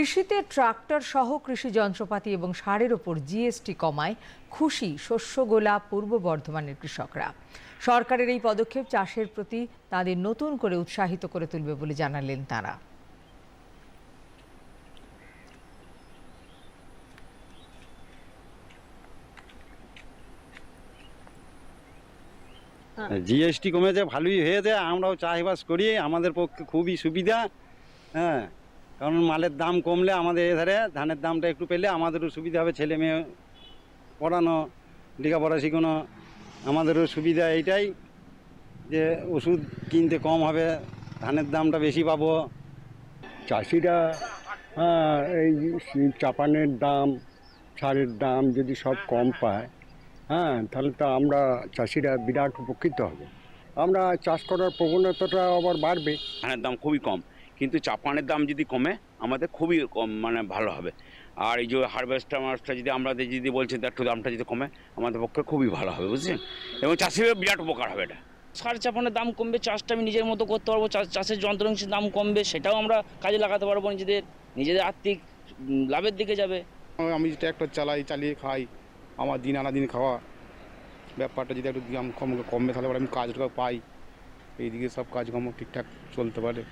কৃষিতে ট্রাক্টর সহ কৃষি যন্ত্রপাতি এবং সারের ওপর জিএসটি কমায় খুশি শস্যগোলা পূর্ব বর্ধমানের কৃষকরা। সরকারের এই পদক্ষেপ চাষের প্রতি তাদের নতুন করে উৎসাহিত করে তুলবে বলে জানালেন তারা। জিএসটি কমে কমেছে, ভালোই হয়ে হয়েছে, আমরাও চাষবাস করি, আমাদের পক্ষে খুবই সুবিধা হ্যাঁ। কারণ মালের দাম কমলে আমাদের এধারে ধানের দামটা একটু পেলে আমাদেরও সুবিধা হবে ছেলে মেয়ে পড়ানো লেখাপড়া শেখানো আমাদেরও সুবিধা এইটাই যে ওষুধ কিনতে কম হবে ধানের দামটা বেশি পাবো। চাষিরা হ্যাঁ, এই চাপানের দাম সারের দাম যদি সব কম পায় হ্যাঁ তাহলে তো আমরা চাষিরা বিরাট উপকৃত হবে। আমরা চাষ করার প্রবণতাটা আবার বাড়বে। ধানের দাম খুবই কম। কিন্তু চাপানের দাম যদি কমে আমাদের খুবই কম মানে ভালো হবে। আর এই যে হারভেস্টার মাছটা যদি আমরা যদি বলছেন একটু দামটা যদি কমে আমাদের পক্ষে খুবই ভালো হবে বুঝছেন এবং চাষিরও বিরাট উপকার হবে এটা। সার চাপানের দাম কমবে চাষটা আমি নিজের মতো করতে পারব চাষ- চাষের যন্ত্রাংশের দাম কমবে সেটাও আমরা কাজে লাগাতে পারব নিজেদের নিজেদের আর্থিক লাভের দিকে যাবে। আমি ট্র্যাক্টর চালাই চালিয়ে খাই আমার দিন আনা দিন খাওয়া ব্যাপারটা যদি একটু দাম কম কমবে তাহলে আমি কাজটা পাই। এইদিকে সব কাজকর্ম ঠিকঠাক চলতে পারে।